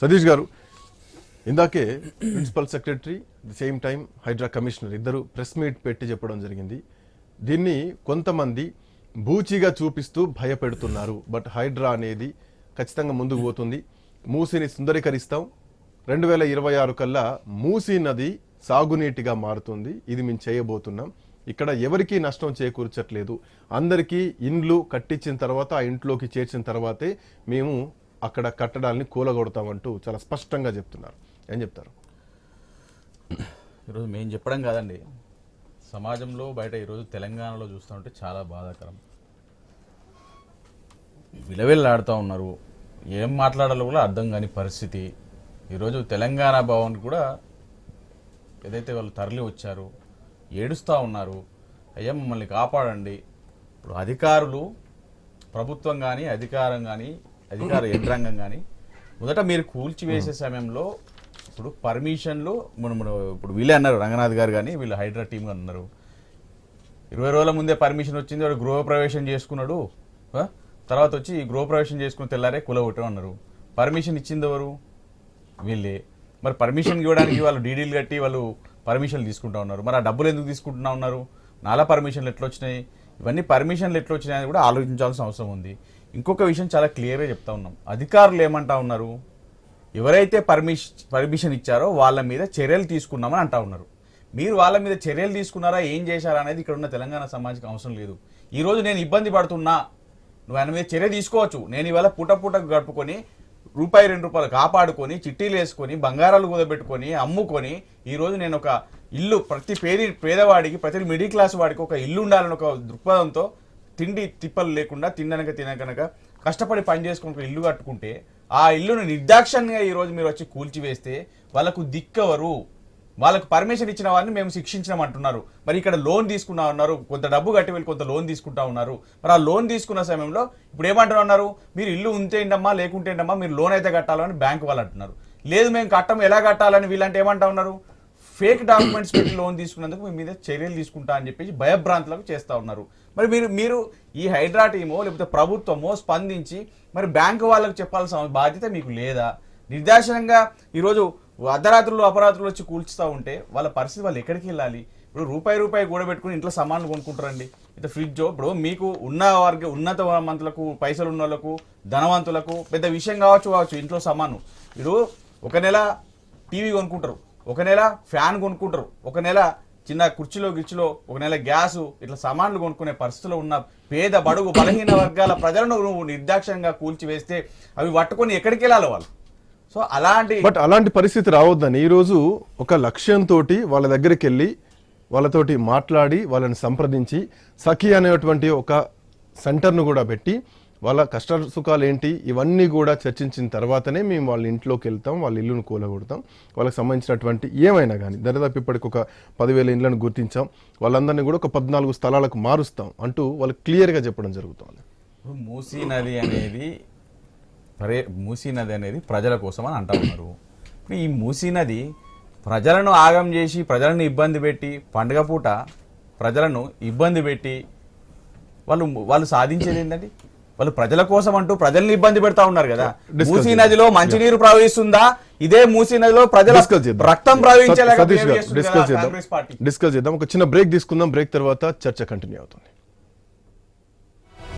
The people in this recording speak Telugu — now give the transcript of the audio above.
సతీష్ గారు ఇందాకే principal secretary the same time HYDRAA commissioner ఇద్దరు ప్రెస్ మీట్ పెట్టి చెప్పడం జరిగింది. దీన్ని కొంతమంది బూచిగా చూపిస్తూ భయపెడుతున్నారు. బట్ హైడ్రా అనేది ఖచ్చితంగా ముందుకు పోతుంది. మూసిని సుందరీకరిస్తాం. రెండు వేల ఇరవై ఆరు కల్లా మూసీ నది సాగునీటిగా మారుతుంది. ఇది మేము చేయబోతున్నాం. ఇక్కడ ఎవరికీ నష్టం చేకూర్చట్లేదు. అందరికీ ఇండ్లు కట్టించిన తర్వాత ఆ ఇంట్లోకి చేర్చిన తర్వాతే మేము అక్కడ కట్టడాలని కూలగొడతామంటూ చాలా స్పష్టంగా చెప్తున్నారు. ఏం చెప్తారు? ఈరోజు మేము చెప్పడం కాదండి. సమాజంలో బయట ఈరోజు తెలంగాణలో చూస్తూ ఉంటే చాలా బాధాకరం. విలవిల్లాడుతూ ఉన్నారు. ఏం మాట్లాడాలో కూడా అర్థం కాని పరిస్థితి. ఈరోజు తెలంగాణ భవన్ కూడా ఏదైతే వాళ్ళు తరలి వచ్చారు ఏడుస్తూ ఉన్నారు. అయ్యా మమ్మల్ని కాపాడండి. ఇప్పుడు అధికారులు ప్రభుత్వం కానీ అధికారం కానీ అధికార యంత్రాంగం కానీ మొదట మీరు కూల్చివేసే సమయంలో ఇప్పుడు పర్మిషన్లు మన- ఇప్పుడు వీళ్ళే అన్నారు రంగనాథ్ గారు కానీ వీళ్ళు హైడ్రా టీం అన్నారు. ఇరవై రోజుల ముందే పర్మిషన్ వచ్చింది వాడు గృహప్రవేశం చేసుకున్నాడు? తర్వాత వచ్చి గృహప్రవేశం చేసుకుని తెల్లారే కులగొట్టం అన్నారు. పర్మిషన్ ఇచ్చింది ఎవరు? వీళ్ళే. మరి పర్మిషన్ ఇవ్వడానికి వాళ్ళు డీడీలు కట్టి వాళ్ళు పర్మిషన్లు తీసుకుంటా ఉన్నారు. మరి ఆ డబ్బులు ఎందుకు తీసుకుంటున్నా ఉన్నారు? నాలా పర్మిషన్లు ఎట్లా వచ్చినాయి? ఇవన్నీ పర్మిషన్లు ఎట్లా అని కూడా ఆలోచించాల్సిన అవసరం ఉంది. ఇంకొక విషయం చాలా క్లియర్గా చెప్తా ఉన్నాం. అధికారులు ఏమంటా ఉన్నారు? ఎవరైతే పర్మిషన్ పర్మిషన్ ఇచ్చారో వాళ్ళ మీద చర్యలు తీసుకున్నామని అంటా ఉన్నారు. మీరు వాళ్ళ మీద చర్యలు తీసుకున్నారా? ఏం చేశారా అనేది ఇక్కడ ఉన్న తెలంగాణ సమాజానికి అవసరం లేదు. ఈరోజు నేను ఇబ్బంది పడుతున్నా. నువ్వు ఆయన మీద చర్య తీసుకోవచ్చు. నేను ఇవాళ పూట పూట గడుపుకొని రూపాయి రెండు రూపాయలు కాపాడుకొని చిట్టీలు వేసుకొని బంగారాలు కుదబెట్టుకొని అమ్ముకొని ఈరోజు నేను ఒక ఇల్లు ప్రతి పేద పేదవాడికి ప్రతి మిడిల్ క్లాస్ వాడికి ఒక ఇల్లు ఉండాలని ఒక దృక్పథంతో తిండి తిప్పలు లేకుండా తిననక తినకనక కష్టపడి పని చేసుకుని ఇల్లు కట్టుకుంటే ఆ ఇల్లును నిర్దాక్షణ్యంగా ఈరోజు మీరు వచ్చి కూల్చివేస్తే వాళ్ళకు దిక్కవరు. వాళ్ళకు పర్మిషన్ ఇచ్చిన వారిని మేము శిక్షించడం అంటున్నారు మరి ఇక్కడ లోన్ తీసుకున్నా ఉన్నారు కొంత డబ్బు కట్టి వెళ్ళి కొంత లోన్ తీసుకుంటా ఉన్నారు. మరి ఆ లోన్ తీసుకున్న సమయంలో ఇప్పుడు ఏమంటున్నారు ఉన్నారు మీరు ఇల్లు ఉంటేంటమ్మా లేకుంటేంటమ్మా మీరు లోన్ అయితే కట్టాలని బ్యాంక్ వాళ్ళు అంటున్నారు. లేదు మేము కట్టం ఎలా కట్టాలని వీళ్ళంటే ఏమంటా ఉన్నారు? ఫేక్ డాక్యుమెంట్స్ పెట్టి లోన్ తీసుకున్నందుకు మీ మీద చర్యలు తీసుకుంటా అని చెప్పేసి భయభ్రాంతులకు చేస్తూ ఉన్నారు. మరి మీరు మీరు ఈ హైడ్రా టీమో లేకపోతే ప్రభుత్వమో స్పందించి మరి బ్యాంకు వాళ్ళకు చెప్పాల్సిన బాధ్యత మీకు లేదా? నిర్దాక్షిణంగా ఈరోజు అర్ధరాత్రులు అపరాత్రులు వచ్చి కూల్చుతూ ఉంటే వాళ్ళ పరిస్థితి వాళ్ళు ఎక్కడికి వెళ్ళాలి? ఇప్పుడు రూపాయి రూపాయి కూడబెట్టుకుని ఇంట్లో సామాన్లు కొనుక్కుంటారండి. ఇంత ఫ్రిడ్జ్ ఇప్పుడు మీకు ఉన్న వారికి ఉన్నత మంతులకు పైసలు ఉన్న వాళ్ళకు ధనవంతులకు పెద్ద విషయం కావచ్చు కావచ్చు ఇంట్లో సామాను. ఇప్పుడు ఒక నెల టీవీ కొనుక్కుంటారు. ఒక నెల ఫ్యాన్ కొనుక్కుంటారు. ఒక నెల చిన్న కుర్చీలో గిర్చిలో ఒక నెల గ్యాసు ఇట్లా సామాన్లు కొనుక్కునే పరిస్థితిలో ఉన్న పేద బడుగు బలహీన వర్గాల ప్రజలను నువ్వు నిర్దాక్షంగా కూల్చివేస్తే అవి పట్టుకొని ఎక్కడికి వెళ్ళాలి వాళ్ళు? సో అలాంటి బట్ అలాంటి పరిస్థితి రావద్దని ఈరోజు ఒక లక్ష్యంతో వాళ్ళ దగ్గరికి వెళ్ళి వాళ్ళతోటి మాట్లాడి వాళ్ళని సంప్రదించి సఖి అనేటువంటి ఒక సెంటర్ను కూడా పెట్టి వాళ్ళ కష్ట సుఖాలు ఏంటి? ఇవన్నీ కూడా చర్చించిన తర్వాతనే మేము వాళ్ళ ఇంట్లోకి వెళ్తాం వాళ్ళ ఇల్లును కూలగొడతాం. వాళ్ళకి సంబంధించినటువంటి ఏమైనా కానీ దరిదాపు ఇప్పటికి ఒక పదివేల ఇండ్లను గుర్తించాం. వాళ్ళందరినీ కూడా ఒక పద్నాలుగు స్థలాలకు మారుస్తాం అంటూ వాళ్ళు క్లియర్గా చెప్పడం జరుగుతుంది. మూసీ నది అనేది పరే మూసీ నది అనేది ప్రజల కోసం అని అంటా ఉన్నారు. ఇప్పుడు ఈ మూసీ నది ప్రజలను ఆగం చేసి ప్రజలను ఇబ్బంది పెట్టి పండుగ పూట ప్రజలను ఇబ్బంది పెట్టి వాళ్ళు వాళ్ళు సాధించేది ఏంటండి వాళ్ళు ప్రజల కోసం అంటూ ప్రజల్ని ఇబ్బంది పెడతా ఉన్నారు కదా. మూసీ. నదిలో మంచినీరు ప్రవహిస్తుందా? ఇదే మూసీ నదిలో ప్రజల రక్తం పార్టీ? డిస్కస్ చేద్దాం. ఒక చిన్న బ్రేక్ తీసుకుందాం. బ్రేక్ తర్వాత చర్చ కంటిన్యూ అవుతుంది.